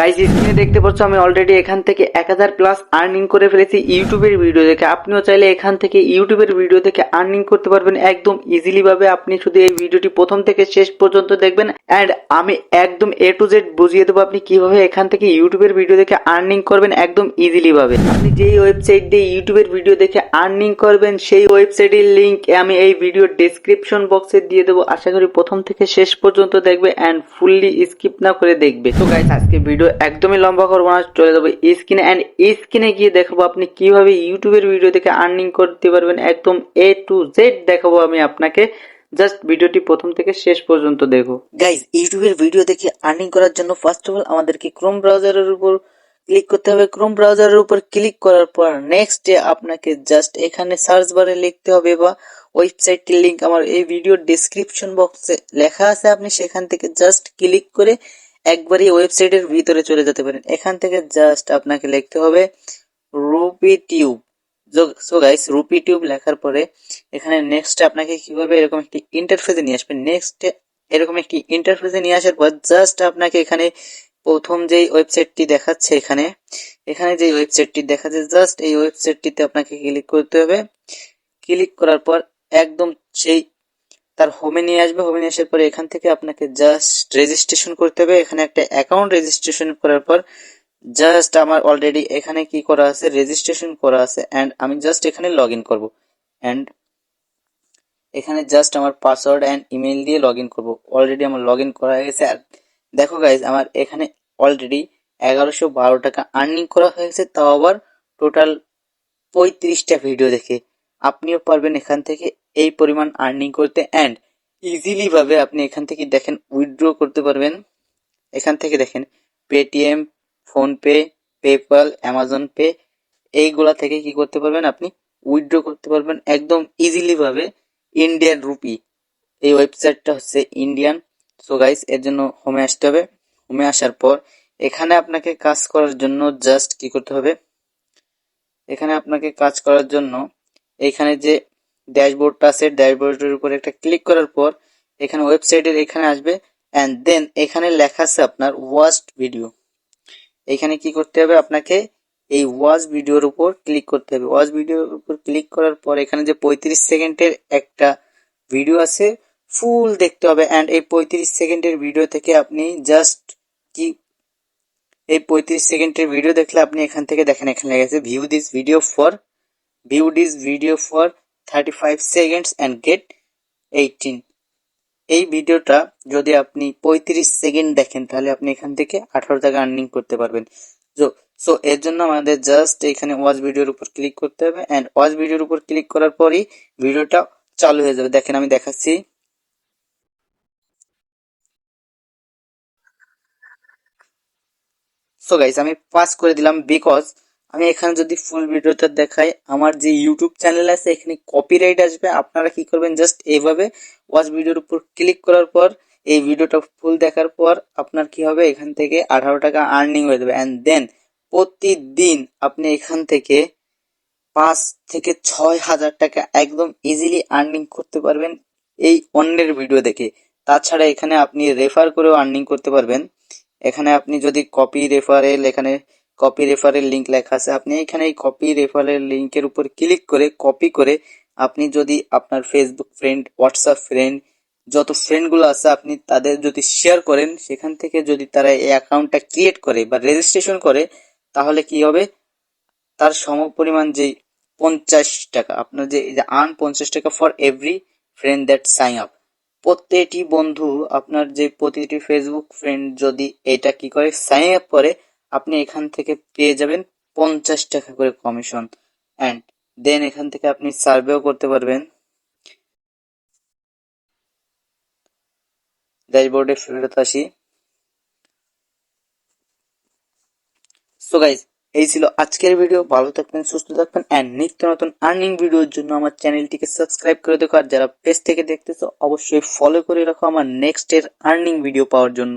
Guys স্ক্রিনে দেখতে পাচ্ছ, আমি অলরেডি এখান থেকে এক হাজার প্লাস আর্নিং করে ফেলেছি ইউটিউবের ভিডিও দেখে। আপনিও চাইলে এখান থেকে ইউটিউবের ভিডিও দেখে আর্নিং করতে পারবেন একদম ইজিলি ভাবে। আপনি শুধু এই ভিডিওটি প্রথম থেকে শেষ পর্যন্ত দেখবেন। অ্যান্ড আমি একদম এ টু জেড বুঝিয়ে দেবো আপনি কীভাবে এখান থেকে ইউটিউবের ভিডিও দেখে আর্নিং করবেন একদম ইজিলি ভাবে। আপনি যেই ওয়েবসাইট দিয়ে ইউটিউবের ভিডিও দেখে আর্নিং করবেন, সেই ওয়েবসাইটের লিংক আমি এই ভিডিও ডেসক্রিপশন বক্সে দিয়ে দেবো। আশা করি প্রথম থেকে শেষ পর্যন্ত দেখবে অ্যান্ড ফুললি স্কিপ না করে দেখবে। তো গাইস আজকে ভিডিও একদমই লম্বা করব না, চলে যাব স্ক্রিনে অ্যান্ড স্ক্রিনে গিয়ে দেখাবো আপনি কীভাবে ইউটিউবের ভিডিও থেকে আর্নিং করতে পারবেন। একদম এ টু জেড দেখাবো আমি আপনাকে। জাস্ট ভিডিওটি প্রথম থেকে শেষ পর্যন্ত দেখো। গাইস ইউটিউবের ভিডিও দেখে আর্নিং করার জন্য ফার্স্ট অফ অল আমাদেরকে ক্রোম ব্রাউজারের উপর ক্লিক করতে হবে। ক্রোম ব্রাউজারের উপর ক্লিক করার পর নেক্সট ডে আপনাকে জাস্ট এখানে সার্চ বারে লিখতে হবে বা ওয়েবসাইটটির লিংক আমার এই ভিডিও ডেসক্রিপশন বক্সে লেখা আছে। আপনি সেখান থেকে জাস্ট ক্লিক করে একবারই ওয়েবসাইটের ভিতরে চলে যেতে পারেন। এখান থেকে জাস্ট আপনাকে লিখতে হবে rupee tube. So guys rupee tube লেখার পরে এখানে নেক্সট আপনাকে কীভাবে এরকম একটি ইন্টারফেসে নিয়ে আসবে। নেক্সট এরকম একটি ইন্টারফেসে নিয়ে আসার পর জাস্ট আপনাকে এখানে প্রথম যেই ওয়েবসাইটটি দেখাচ্ছে এখানে এখানে যে ওয়েবসাইটটি দেখাচ্ছে জাস্ট এই ওয়েবসাইটটিতে আপনাকে ক্লিক করতে হবে। ক্লিক করার পর একদম সেই তার হোমে নিয়ে আসবে। হোমে নিয়ে আসার পরে এখান থেকে আপনাকে জাস্ট রেজিস্ট্রেশন করতে হবে। এখানে একটা অ্যাকাউন্ট রেজিস্ট্রেশন করার পর জাস্ট আমার অলরেডি এখানে কি করা আছে? রেজিস্ট্রেশন করা আছে। অ্যান্ড আমি জাস্ট এখানে লগ ইন করব। অ্যান্ড এখানে জাস্ট আমার পাসওয়ার্ড অ্যান্ড ইমেল দিয়ে লগ ইন করব। অলরেডি আমার লগ ইন করা হয়ে গেছে। আর দেখো গাইজ আমার এখানে অলরেডি এগারোশো বারো টাকা আর্নিং করা হয়েছে তাও আবার টোটাল পঁয়ত্রিশটা ভিডিও দেখে। আপনিও পারবেন এখান থেকে এই পরিমাণ আর্নিং করতে অ্যান্ড ইজিলি ভাবে আপনি এখান থেকে দেখেন উইথড্র করতে পারবেন। এখান থেকে দেখেন Paytm PhonePe PayPal Amazon Pay এইগুলা থেকে কি করতে পারবেন আপনি উইথড্র করতে পারবেন একদম ইজিলি ভাবে ইন্ডিয়ান রুপি এই ওয়েবসাইটটা হচ্ছে ইন্ডিয়ান সো গাইস এর জন্য হোমে আসতে হবে। হোমে আসার পর এখানে আপনাকে কাজ করার জন্য জাস্ট কি করতে হবে? এখানে আপনাকে কাজ করার জন্য এখানে যে ড্যাশবোর্ডটা আছে, ড্যাশবোর্ডের উপর একটা ক্লিক করার পর এখানে ওয়েবসাইটের এখানে আসবে অ্যান্ড দেন এখানে লেখা আছে আপনার ওয়াস্ট ভিডিও এখানে কি করতে হবে? আপনাকে এই ওয়াচ ভিডিওর উপর ক্লিক করতে হবে। ওয়াচ ভিডিওর উপর ক্লিক করার পর এখানে যে পঁয়ত্রিশ সেকেন্ডের একটা ভিডিও আছে ফুল দেখতে হবে। অ্যান্ড এই পঁয়ত্রিশ সেকেন্ডের ভিডিও থেকে আপনি জাস্ট কি, এই পঁয়ত্রিশ সেকেন্ডের ভিডিও দেখলে আপনি এখান থেকে দেখেন, এখানে আছে view this video for view this video for thirty five seconds and get eighteen এই ভিডিওটা যদি আপনি পঁয়ত্রিশ সেকেন্ড দেখেন, তাহলে আপনি এখান থেকে আঠারো টাকা আর্নিং করতে পারবেন। তো সো এর জন্য আমাদের জাস্ট এখানে ওয়াচ ভিডিওর উপর ক্লিক করতে হবে অ্যান্ড ওয়াচ ভিডিওর উপর ক্লিক করার পরই ভিডিওটা চালু হয়ে যাবে। দেখেন আমি দেখাচ্ছি। সো গাইস আমি পাস করে দিলাম বিকজ আমি এখানে যদি ফুল ভিডিওটা দেখাই, আমার যে ইউটিউব চ্যানেল আছে, এখানে কপিরাইট আসবে। আপনারা কি করবেন? জাস্ট এইভাবে ওয়াচ ভিডিওর উপর ক্লিক করার পর, এই ভিডিওটা ফুল দেখার পর, আপনার কি হবে? এখান থেকে আঠারো টাকা আর্নিং হয়ে যাবে। অ্যান্ড দেন প্রতিদিন আপনি এখান থেকে পাঁচ থেকে ছয় হাজার টাকা একদম ইজিলি আর্নিং করতে পারবেন এই অন্যের ভিডিও দেখে। তাছাড়া এখানে আপনি রেফার করেও আর্নিং করতে পারবেন। এখানে আপনি যদি কপি রেফারেল এখানে কপি রেফারেল লিঙ্ক লেখা আছে, আপনি এখানে এই কপি রেফারেল লিঙ্কের উপর ক্লিক করে কপি করে আপনি যদি আপনার ফেসবুক ফ্রেন্ড হোয়াটসঅ্যাপ ফ্রেন্ড যত ফ্রেন্ডগুলো আছে আপনি তাদের যদি শেয়ার করেন, সেখান থেকে যদি তারা এই অ্যাকাউন্টটা ক্রিয়েট করে বা রেজিস্ট্রেশন করে, তাহলে কি হবে? তার সম পরিমাণ যেই পঞ্চাশ টাকা, আপনার যে আর্ন পঞ্চাশ টাকা for every friend that sign up প্রত্যেকটি বন্ধু, আপনার যে প্রতিটি ফেসবুক ফ্রেন্ড যদি এটা কি করে সাইন আপ করে আপনি এখান থেকে পেয়ে যাবেন পঞ্চাশ টাকা করে কমিশন। অ্যান্ড দেন এখান থেকে আপনি সার্ভেও করতে পারবেন। ড্যাশবোর্ডে ফেরত আসি। সো গাইজ এই ছিল আজকের ভিডিও ভালো থাকবেন, সুস্থ থাকবেন অ্যান্ড নিত্য নতুন আর্নিং ভিডিওর জন্য আমার চ্যানেলটিকে সাবস্ক্রাইব করে দেখো। আর যারা পেজ থেকে দেখতেছো, অবশ্যই ফলো করে রাখো আমার নেক্সট এর আর্নিং ভিডিও পাওয়ার জন্য।